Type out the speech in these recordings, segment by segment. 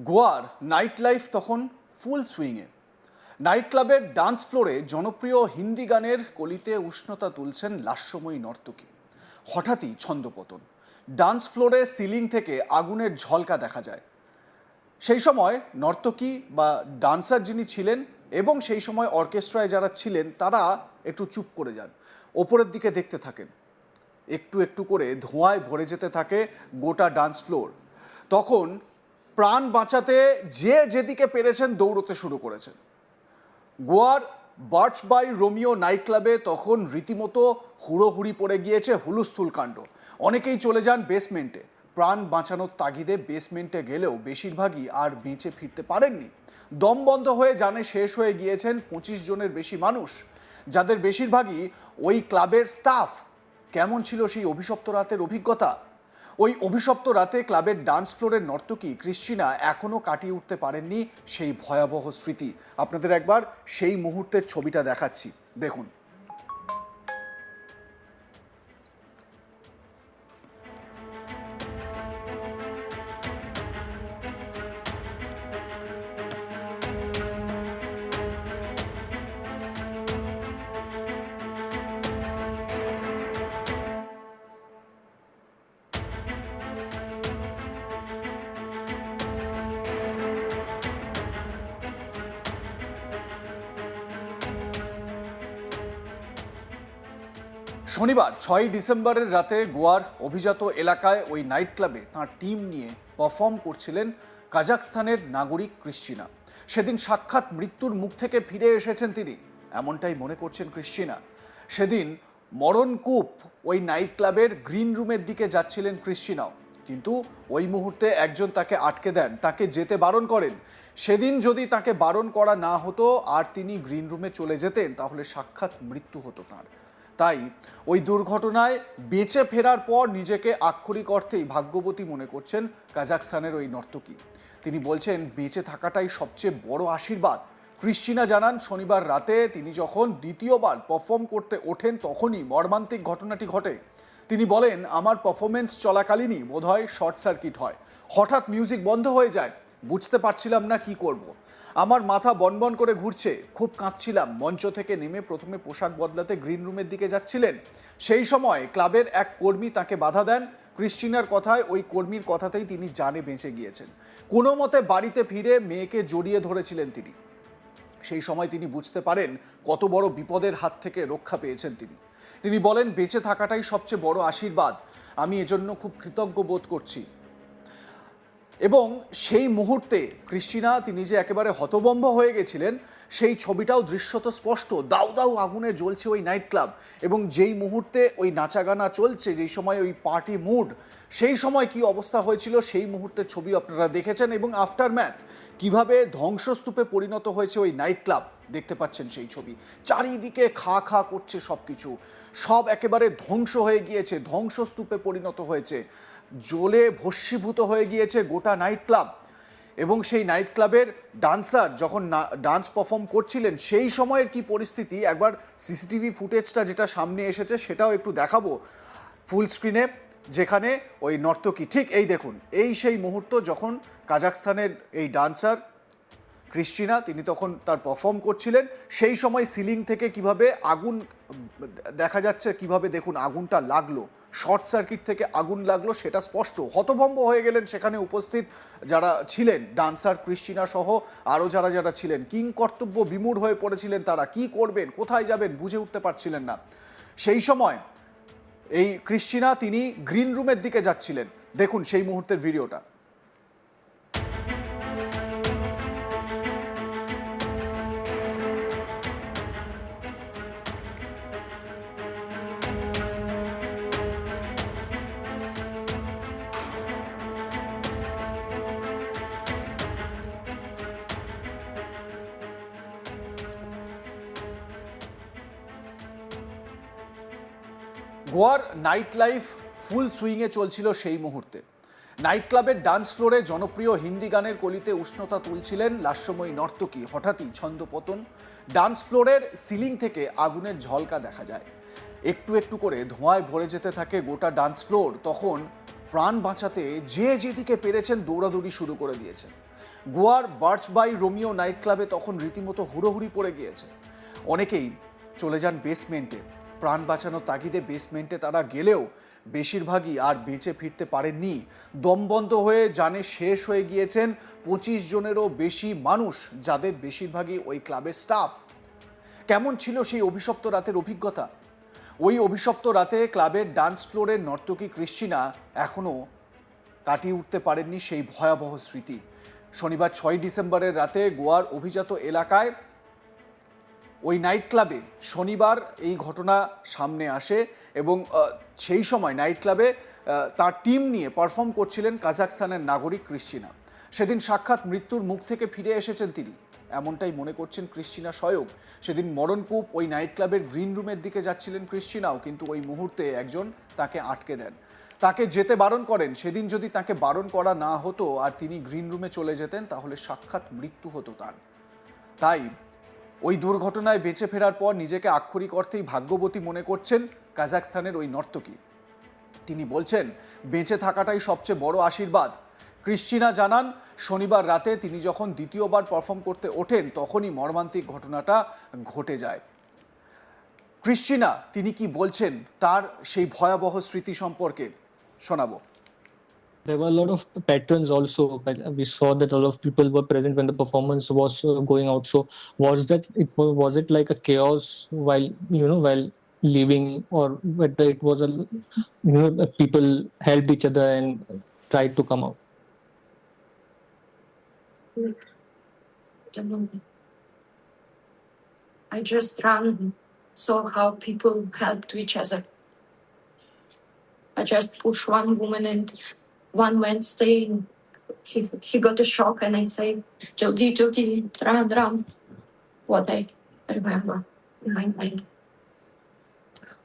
গোয়ার night life তখন ফুল সুইংয়ে। Night ক্লাবের ডান্স ফ্লোরে জনপ্রিয় হিন্দি গানের কলিতে উষ্ণতা তুলছেন লাস্যময়ী নর্তকী। হঠাৎই ছন্দপতন। ডান্স ফ্লোরে সিলিং থেকে আগুনের ঝলকা দেখা যায়। সেই সময় নর্তকী বা ডান্সার যিনি ছিলেন এবং সেই সময় অর্কেস্ট্রায় যারা ছিলেন, তারা একটু চুপ করে যান। ওপরের দিকে দেখতে থাকেন। একটু একটু করে ধোঁয়ায় ভরে যেতে থাকে গোটা ডান্স ফ্লোর। তখন প্রাণ বাঁচাতে যে যেদিকে পেরেছেন দৌড়তে শুরু করেছেন। গোয়ার বার্চ বাই রোমিও নাইট ক্লাবে তখন রীতিমতো হুড়োহুড়ি পড়ে গিয়েছে হুলুস্থুল কাণ্ড। অনেকেই চলে যান বেসমেন্টে প্রাণ বাঁচানোর তাগিদে বেসমেন্টে গেলেও বেশিরভাগই আর বেঁচে ফিরতে পারেননি। দম বন্ধ হয়ে জানে শেষ হয়ে গিয়েছেন পঁচিশ জনের বেশি মানুষ, যাদের বেশিরভাগই ওই ক্লাবের স্টাফ কেমন ছিল সেই অভিশপ্ত রাতের অভিজ্ঞতা? ওই অভিশপ্ত রাতে ক্লাবের ডান্স ফ্লোরের নর্তকী ক্রিশ্চিনা এখনও কাটিয়ে উঠতে পারেননি সেই ভয়াবহ স্মৃতি। আপনাদের একবার সেই মুহূর্তের ছবিটা দেখাচ্ছি। দেখুন। শনিবার, ছয়ই ডিসেম্বরের রাতে গোয়ার অভিজাত এলাকায় ওই নাইট ক্লাবে তাঁর টিম নিয়ে পারফর্ম করছিলেন কাজাকস্তানের নাগরিক ক্রিশ্চিনা। সেদিন সাক্ষাৎ মৃত্যুর মুখ থেকে ফিরে এসেছেন তিনি, এমনটাই মনে করছেন ক্রিশ্চিনা। সেদিন মরণকূপ ওই নাইট ক্লাবের গ্রিন রুমের দিকে যাচ্ছিলেন ক্রিশ্চিনাও। কিন্তু ওই মুহূর্তে একজন তাকে আটকে দেন, তাকে যেতে বারণ করেন। সেদিন যদি তাকে বারণ করা না হতো আর তিনি গ্রিন রুমে চলে যেতেন, তাহলে সাক্ষাৎ মৃত্যু হতো তাঁর। তাই ওই দুর্ঘটনায় বেঁচে ফেরার পর নিজেকে আক্ষরিক অর্থেই ভাগ্যবতী মনে করছেন কাজাকস্তানের ওই নর্তকী। তিনি বলছেন, বেঁচে থাকাটাই সবচেয়ে বড় আশীর্বাদ। ক্রিশ্চিনা জানান, শনিবার রাতে তিনি যখন দ্বিতীয়বার পারফর্ম করতে ওঠেন, তখনই মর্মান্তিক ঘটনাটি ঘটে। তিনি বলেন, আমার পারফরমেন্স চলাকালীনই বোধহয় শর্ট সার্কিট হয়। হঠাৎ মিউজিক বন্ধ হয়ে যায়। বুঝতে পারছিলাম না কি করব। আমার মাথা বনবন করে ঘুরছে, খুব কাঁদছিলাম। মঞ্চ থেকে নেমে প্রথমে পোশাক বদলাতে গ্রিন রুমের দিকে যাচ্ছিলেন। সেই সময় ক্লাবের এক কর্মী তাকে বাধা দেন। ক্রিশ্চিনার কথায় ওই কর্মীর কথাতেই তিনি জানে বেঁচে গিয়েছেন। কোনো মতে বাড়িতে ফিরে মেয়েকে জড়িয়ে ধরেছিলেন তিনি। সেই সময় তিনি বুঝতে পারেন কত বড় বিপদের হাত থেকে রক্ষা পেয়েছেন তিনি। তিনি বলেন, বেঁচে থাকাটাই সবচেয়ে বড় আশীর্বাদ। আমি এজন্য খুব কৃতজ্ঞ বোধ করছি। এবং সেই মুহূর্তে ক্রিস্টিনা তিনি যে একেবারে হতবম্ব হয়ে গেছিলেন, সেই ছবিটাও দৃশ্যত স্পষ্ট। দাউ দাউ আগুনে জ্বলছে ওই নাইট ক্লাব এবং যেই মুহূর্তে ওই নাচাগানা চলছে, যেই সময় ওই পার্টি মুড সেই সময় কি অবস্থা হয়েছিল, সেই মুহূর্তের ছবি আপনারা দেখেছেন এবং আফটার ম্যাথ কীভাবে ধ্বংসস্তূপে পরিণত হয়েছে ওই নাইট ক্লাব দেখতে পাচ্ছেন সেই ছবি। চারিদিকে খা খা করছে সব কিছু সব একেবারে ধ্বংস হয়ে গিয়েছে, ধ্বংসস্তূপে পরিণত হয়েছে। জ্বলে ভস্মীভূত হয়ে গিয়েছে গোটা নাইট ক্লাব এবং সেই নাইট ক্লাবের ডান্সার যখন ডান্স পারফর্ম করছিলেন, সেই সময়ের কি পরিস্থিতি? একবার সিসিটিভি ফুটেজটা যেটা সামনে এসেছে সেটাও একটু দেখাবো। ফুল স্ক্রিনে যেখানে ওই নর্তকী, ঠিক এই দেখুন, এই সেই মুহূর্ত যখন কাজাকস্তানের এই ডান্সার ক্রিশ্চিনা, তিনি তখন তার পারফর্ম করছিলেন। সেই সময় সিলিং থেকে কীভাবে আগুন, দেখা যাচ্ছে কীভাবে দেখুন আগুনটা লাগল। শর্ট সার্কিট থেকে আগুন লাগল, সেটা স্পষ্ট। হতভম্ব হয়ে গেলেন সেখানে উপস্থিত যারা ছিলেন ডান্সার ক্রিশ্চিনা সহ আরও যারা যারা ছিলেন। কিং কর্তব্য বিমূঢ় হয়ে পড়েছিলেন তারা। কি করবেন, কোথায় যাবেন বুঝে উঠতে পারছিলেন না। সেই সময় এই ক্রিশ্চিনা, তিনি গ্রিন রুমের দিকে যাচ্ছিলেন। দেখুন সেই মুহূর্তের ভিডিওটা গোয়ার নাইট লাইফ ফুল সুইংয়ে চলছিল সেই মুহূর্তে। নাইট ক্লাবের ডান্স ফ্লোরে জনপ্রিয় হিন্দি গানের কলিতে উষ্ণতা তুলছিলেন লাস্যময়ী নর্তকী, হঠাৎই ছন্দপতন ডান্স ফ্লোরের সিলিং থেকে আগুনের ঝলকা দেখা যায়। একটু একটু করে ধোঁয়ায় ভরে যেতে থাকে গোটা ডান্স ফ্লোর, তখন প্রাণ বাঁচাতে যে যেদিকে পেরেছেন দৌড়াদৌড়ি শুরু করে দিয়েছেন। গোয়ার বার্চ বাই রোমিও নাইট ক্লাবে তখন রীতিমতো হুড়োহুড়ি পড়ে গিয়েছে। অনেকেই চলে যান বেসমেন্টে প্রাণ বাঁচানোর তাগিদে বেসমেন্টে তারা গেলেও বেশিরভাগই আর বেঁচে ফিরতে পারেননি। দমবন্ধ হয়ে জানে শেষ হয়ে গিয়েছেন পঁচিশ জনেরও বেশি মানুষ, যাদের বেশিরভাগই ওই ক্লাবের স্টাফ কেমন ছিল সেই অভিশপ্ত রাতের অভিজ্ঞতা? ওই অভিশপ্ত রাতে ক্লাবের ডান্স ফ্লোরের নর্তকী ক্রিশ্চিনা এখনও কাটিয়ে উঠতে পারেননি সেই ভয়াবহ স্মৃতি। শনিবার ছয় ডিসেম্বরের রাতে গোয়ার অভিজাত এলাকায় ওই নাইট ক্লাবে শনিবার এই ঘটনা সামনে আসে এবং সেই সময় নাইট ক্লাবে তার টিম নিয়ে পারফর্ম করছিলেন কাজাকস্তানের নাগরিক ক্রিশ্চিনা সেদিন সাক্ষাৎ মৃত্যুর মুখ থেকে ফিরে এসেছেন তিনি। এমনটাই মনে করছেন ক্রিশ্চিনা স্বয়ং। সেদিন মরণকূপ ওই নাইট ক্লাবের গ্রিন রুমের দিকে যাচ্ছিলেন ক্রিশ্চিনাও কিন্তু ওই মুহূর্তে একজন তাকে আটকে দেন। তাকে যেতে বারণ করেন। সেদিন যদি তাকে বারণ করা না হতো আর তিনি গ্রিন রুমে চলে যেতেন, তাহলে সাক্ষাৎ মৃত্যু হতো তার। তাই ওই দুর্ঘটনায় বেঁচে ফেরার পর নিজেকে আক্ষরিক অর্থেই ভাগ্যবতী মনে করছেন কাজাকস্তানের ওই নর্তকী। তিনি বলছেন, বেঁচে থাকাটাই সবচেয়ে বড় আশীর্বাদ। ক্রিশ্চিনা জানান, শনিবার রাতে তিনি যখন দ্বিতীয়বার পারফর্ম করতে ওঠেন, তখনই মর্মান্তিক ঘটনাটা ঘটে যায়। ক্রিশ্চিনা, তিনি কি বলছেন, তার সেই ভয়াবহ স্মৃতি সম্পর্কে শোনাবো। There were a lot of patrons also. We saw that a lot of people were present when the performance was uh, going out. So was that it was, it like a chaos while you know while leaving, or whether it was a you know people helped each other and tried to come out? I just ran, saw how people helped each other. I just pushed one woman and one Wednesday. He, he got a shock and I say, Jodi, Jodi, run, run. What I remember in my mind.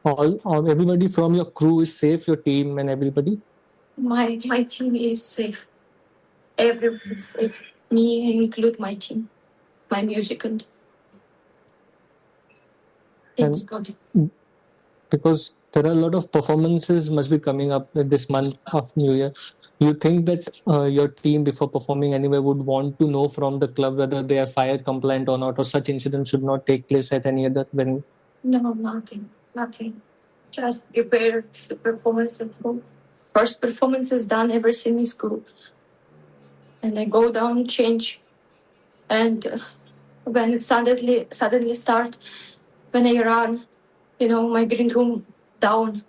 All, all everybody from your crew is safe. Your team and everybody. My my team is safe. Everyone is safe. Me include my team, my music and it's good. because there are a lot of performances must be coming up this month of New Year. You think that uh, your team, before performing anywhere, would want to know from the club whether they are fire compliant or not, or such incidents should not take place at any other venue? No, nothing, nothing. Just prepare the performance and go. First performance is done, everything is good. And I go down, change, and uh, when it suddenly suddenly start, when I run, you know, my green room down,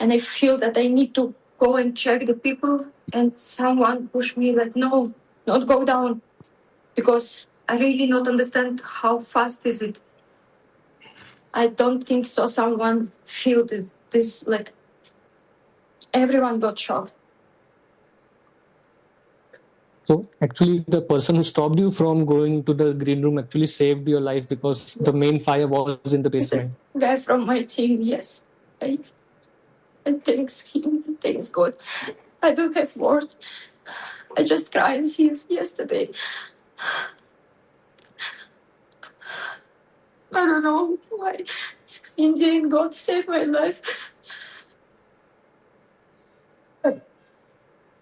and I feel that I need to go and check the people, and someone pushed me like, no, not go down, because I really not understand how fast is it. I don't think so. Someone feel this like everyone got shot. So actually, the person who stopped you from going to the green room actually saved your life because the main fire was in the basement. guy from my team. Yes, I, I thanks him. Thanks God. I don't have words. I just cried since yesterday. I don't know why. Indian God saved my life.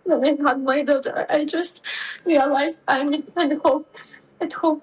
When I had my daughter, I just realized I'm at home. At home.